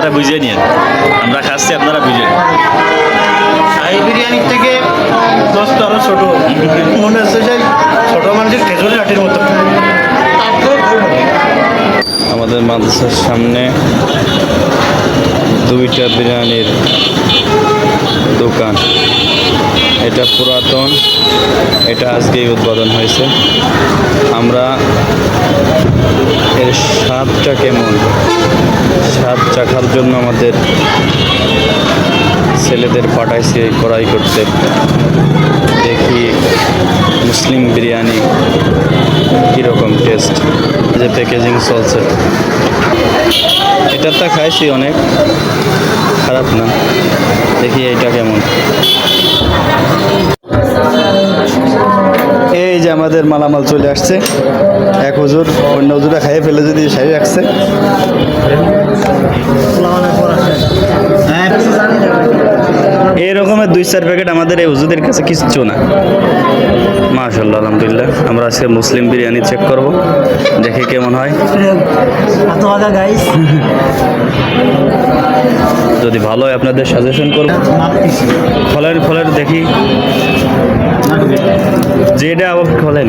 আপনারা বুঝে নিন আমরা খাচ্ছি আপনারা বুঝে নিন। শাহি বিরিয়ানির থেকে দশটা আরও ছোট। মনে হচ্ছে সেই ছোট মানুষের খেজুরি লাঠির মতো। আমাদের মাদ্রাসার সামনে দুইটা বিরিয়ানির দোকান। এটা পুরাতন এটা আজকেই উদ্বোধন হয়েছে। আমরা এর স্বাদটা কেমন? স্বাদ চাখার জন্য আমাদের ছেলেদের পাঠাইছি কড়াই করতে। দেখি মুসলিম বিরিয়ানি কীরকম টেস্ট যে প্যাকেজিং চলছে। এটা তো খাইছি অনেক, খারাপ না। দেখি এইটা কেমন। আমাদের মালামাল চলে আসছে। এক হুজুর অন্য হুজুরা খাইয়ে ফেলে যদি সারি রাখছে। এই রকমের দুই চার প্যাকেট আমাদের এই হুজুদের কাছে কিচ্ছু না। মাশাল্লাহ আলহামদুলিল্লাহ। আমরা আজকে মুসলিম বিরিয়ানি চেক করব দেখে কেমন হয়। যদি ভালো হয় আপনাদের সাজেশন করব। ফলের ফলের দেখি। যেটা আবার খোলেন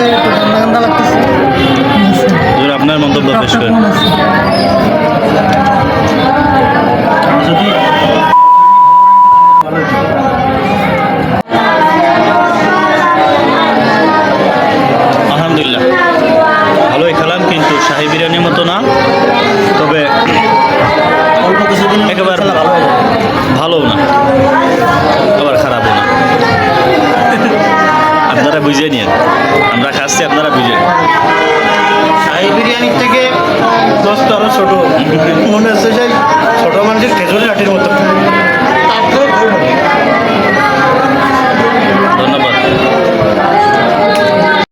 লাগতেছে একটু ঠান্ডা ঠান্ডা লাগতেছে। আপনার মন্তব্য পেশ করেন। আপনারা বুঝে নিন। আমরা খাচ্ছি, আপনারা বুঝে নিন। শাহি বিরিয়ানির থেকে দশটা আরও ছোট। মনে হচ্ছে ছোট মানুষের খেজুরি লাঠির মতো।